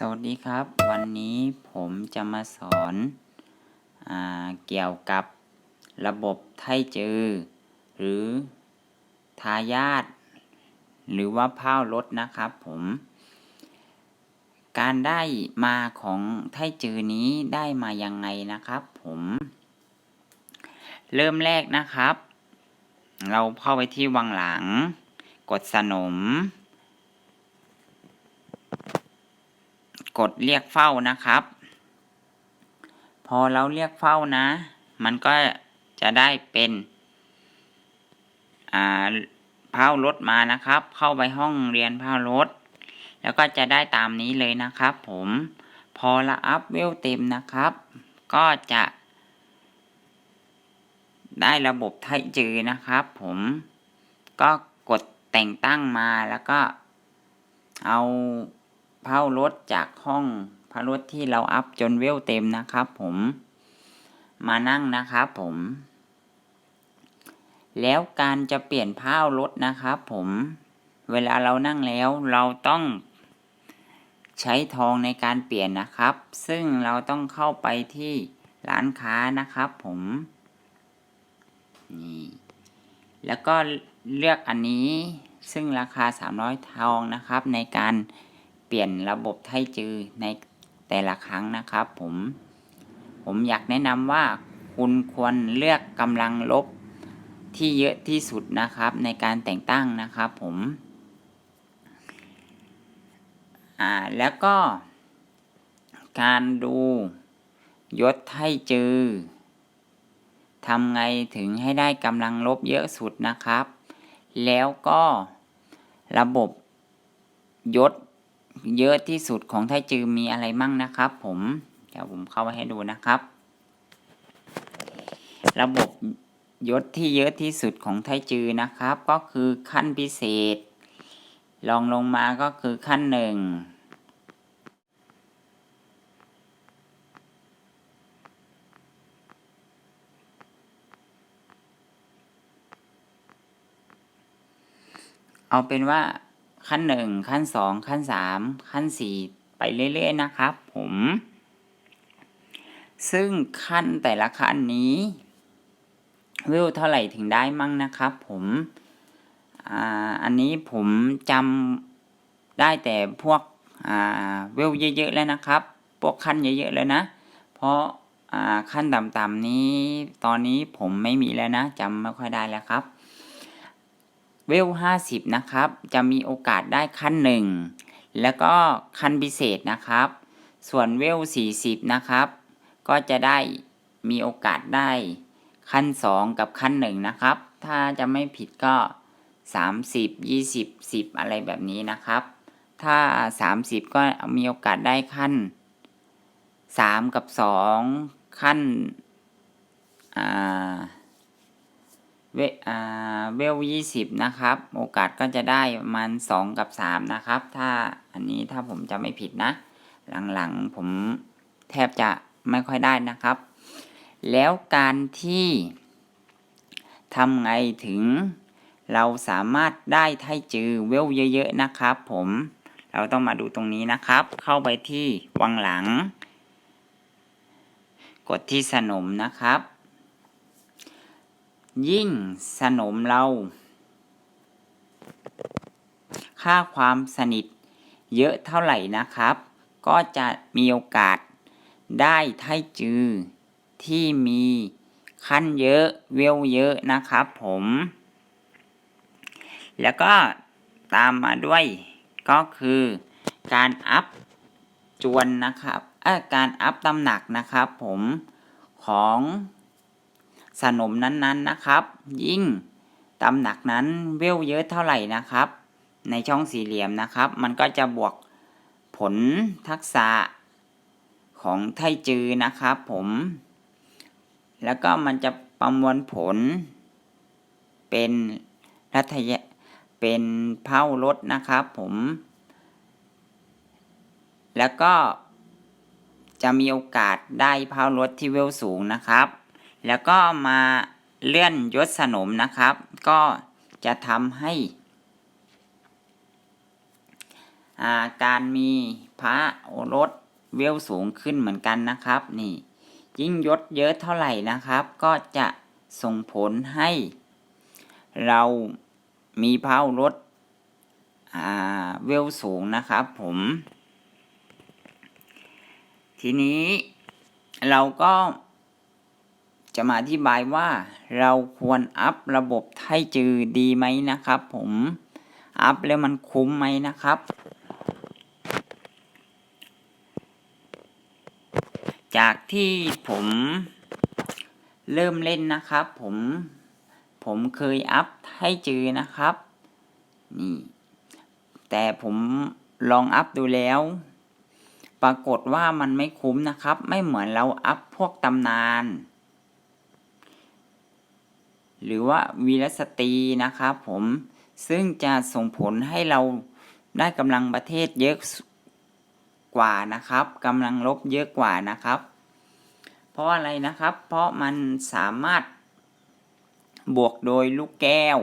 สวัสดีครับ วันนี้ผมจะมาสอนอเกี่ยวกับระบบไทจือ หรือทายาทหรือว่าพ้าวรถนะครับผม การได้มาของไทจือนี้ได้มายังไงนะครับผม เริ่มแรกนะครับ เราเข้าไปที่วังหลัง กดสนม กดเรียกเฝ้านะครับ พอเราเรียกเฝ้านะ มันก็จะได้เป็นอ่าพาวรถมานะครับ เข้าไปห้องเรียนพาวรถ แล้วก็จะได้ตามนี้เลยนะครับ ผมพอละอัพเวลเต็มนะครับ ก็จะได้ระบบไทจือนะครับ ผมก็กดแต่งตั้งมาแล้วก็เอา เผารถจากห้องพารถที่เราอัพจนเวลเต็มนะครับผมมานั่งนะครับผม แล้วการจะเปลี่ยนเผารถนะครับผมเวลาเรานั่งแล้วเราต้องใช้ทองในการเปลี่ยนนะครับ ซึ่งเราต้องเข้าไปที่ร้านค้านะครับผมนี่แล้วก็เลือกอันนี้ซึ่งราคา 300 ทองนะครับในการ เปลี่ยนระบบไทจือในแต่ละครั้งนะครับผม ผมอยากแนะนำว่าคุณควรเลือกกำลังลบที่เยอะที่สุดนะครับในการแต่งตั้งนะครับผมอ่าแล้วก็การดูยศไทจือทำไงถึงให้ได้กำลังลบเยอะสุดนะครับ แล้วก็ระบบยศ เยอะที่สุดของไทจือมีอะไรมั่งนะครับ ผมเดี๋ยวผมเข้าไปให้ดูนะครับ ระบบยศที่เยอะที่สุดของไทจือนะครับ ก็คือขั้นพิเศษลองลงมาก็คือขั้นหนึ่งเอาเป็นว่า ขั้นหนึ่งขั้นสองขั้นสามขั้นสี่ไปเรื่อย ๆ นะครับ ผม ซึ่งขั้นแต่ละขั้นนี้วิวเท่าไหร่ถึงได้มั่งนะครับ ผมอ่าอันนี้ผมจำได้แต่พวกอ่าเวเยอะ ๆ แล้วนะครับ พวกขั้นเยอะ ๆ แล้วนะ เพราะอ่าขั้นต่ำๆนี้ ตอนนี้ผมไม่มีแล้วนะจำไม่ค่อยได้แล้วครับ เวลห้าสิบนะครับ จะมีโอกาสได้ขั้นหนึ่งแล้วก็ขั้นพิเศษนะครับ ส่วนเวลสี่สิบนะครับ ก็จะได้มีโอกาสได้ขั้นสองกับขั้นหนึ่งนะครับ ถ้าจะไม่ผิดก็สามสิบยี่สิบสิบอะไรแบบนี้นะครับ ถ้าสามสิบก็มีโอกาสได้ขั้นสามกับสองขั้นอ่า เวอ่าเวลยี่สิบนะครับ โอกาสก็จะได้ประมาณสองกับสามนะครับ ถ้าอันนี้ถ้าผมจะไม่ผิดนะ หลังๆผมแทบจะไม่ค่อยได้นะครับ แล้วการที่ทำไงถึงเราสามารถได้ไทจือเวลเยอะๆนะครับผมเราต้องมาดูตรงนี้นะครับ เข้าไปที่วังหลัง กดที่สนมนะครับ ยิ่งสนมเรา ค่าความสนิทเยอะเท่าไหร่นะครับ ก็จะมีโอกาสได้ไทจือที่มีขั้นเยอะเวลเยอะนะครับผม แล้วก็ตามมาด้วยก็คือการอัพจวนนะครับการอัพตำหนักนะครับผมของ สนมนั้นๆนะครับ ยิ่งตำหนักนั้นเวลเยอะเท่าไหร่นะครับ ในช่องสี่เหลี่ยมนะครับ มันก็จะบวกผลทักษะของไทจือนะครับผม แล้วก็มันจะประมวลผล เป็นรัฐยะเป็นเผ่ารถนะครับผม แล้วก็จะมีโอกาสได้เผ่ารถที่เวลสูงนะครับ แล้วก็มาเลื่อนยศสนมนะครับ ก็จะทำให้าการมีพระโอรสเวลสูงขึ้นเหมือนกันนะครับ นี่ ยิ่งยศเยอะเท่าไหร่นะครับ ก็จะส่งผลให้ เรามีพระโอรสเวลสูงนะครับ ผม ทีนี้เราก็ จะมาอธิบายว่าเราควรอัพระบบไทจือดีไหมนะครับ ผมอัพแล้วมันคุ้มไหมนะครับ จากที่ผมเริ่มเล่นนะครับ ผมผมเคยอัพให้จือนะครับนี่แต่ผมลองอัพดูแล้ว ปรากฏว่ามันไม่คุ้มนะครับ ไม่เหมือนเราอัพพวกตำนาน หรือว่าวีรสตรีนะครับผมซึ่งจะส่งผลให้เราได้กำลังประเทศเยอะกว่านะครับกำลังลบเยอะกว่านะครับ เพราะอะไรนะครับ เพราะมันสามารถบวกโดยลูกแก้ว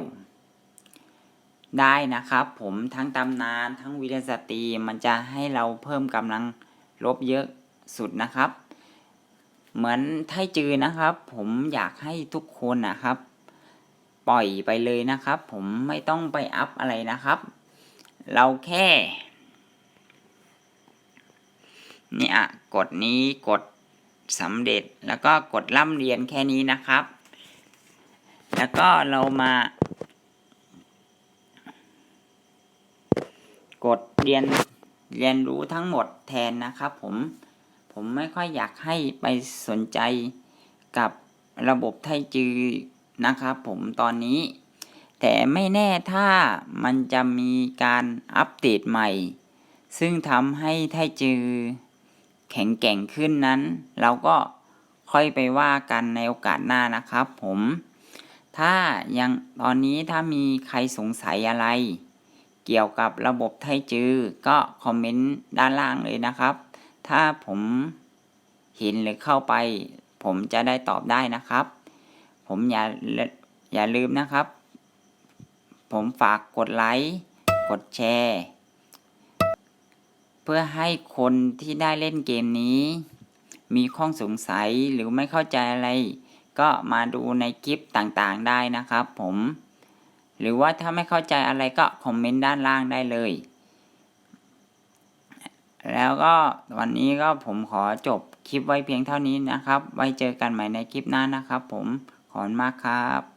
ได้นะครับ ผมทั้งตำนานทั้งวีรสตรีมันจะให้เราเพิ่มกำลังลบเยอะสุดนะครับ เหมือนไทจือนะครับ ผมอยากให้ทุกคนนะครับ ปล่อยไปเลยนะครับ ผมไม่ต้องไปอัพอะไรนะครับ เราแค่เนี่ยกดนี้กดสำเร็จแล้วก็กดล่ำเรียนแค่นี้นะครับ แล้วก็เรามา กดเรียนเรียนรู้ทั้งหมดแทนนะครับ ผมผมไม่ค่อยอยากให้ไปสนใจกับระบบไทจือ นะครับผมตอนนี้ แต่ไม่แน่ถ้ามันจะมีการอัปเดตใหม่ ซึ่งทำให้ไทจือ แข็งแกร่งขึ้นนั้น เราก็ค่อยไปว่ากันในโอกาสหน้านะครับผม ถ้ายังตอนนี้ถ้ามีใครสงสัยอะไร เกี่ยวกับระบบไทจือ ก็คอมเมนต์ด้านล่างเลยนะครับ ถ้าผมเห็นหรือเข้าไป ผมจะได้ตอบได้นะครับ ผมอย่าอย่าลืมนะครับ ผมฝากกดไลค์กดแชร์ เพื่อให้คนที่ได้เล่นเกมนี้ มีข้องสงสัยหรือไม่เข้าใจอะไร ก็มาดูในคลิปต่างๆได้นะครับผมหรือว่าถ้าไม่เข้าใจอะไรก็คอมเมนต์ด้านล่างได้เลย แล้วก็วันนี้ก็ผมขอจบคลิปไว้เพียงเท่านี้นะครับ ไว้เจอกันใหม่ในคลิปหน้านะครับผม ขอบคุณมากครับ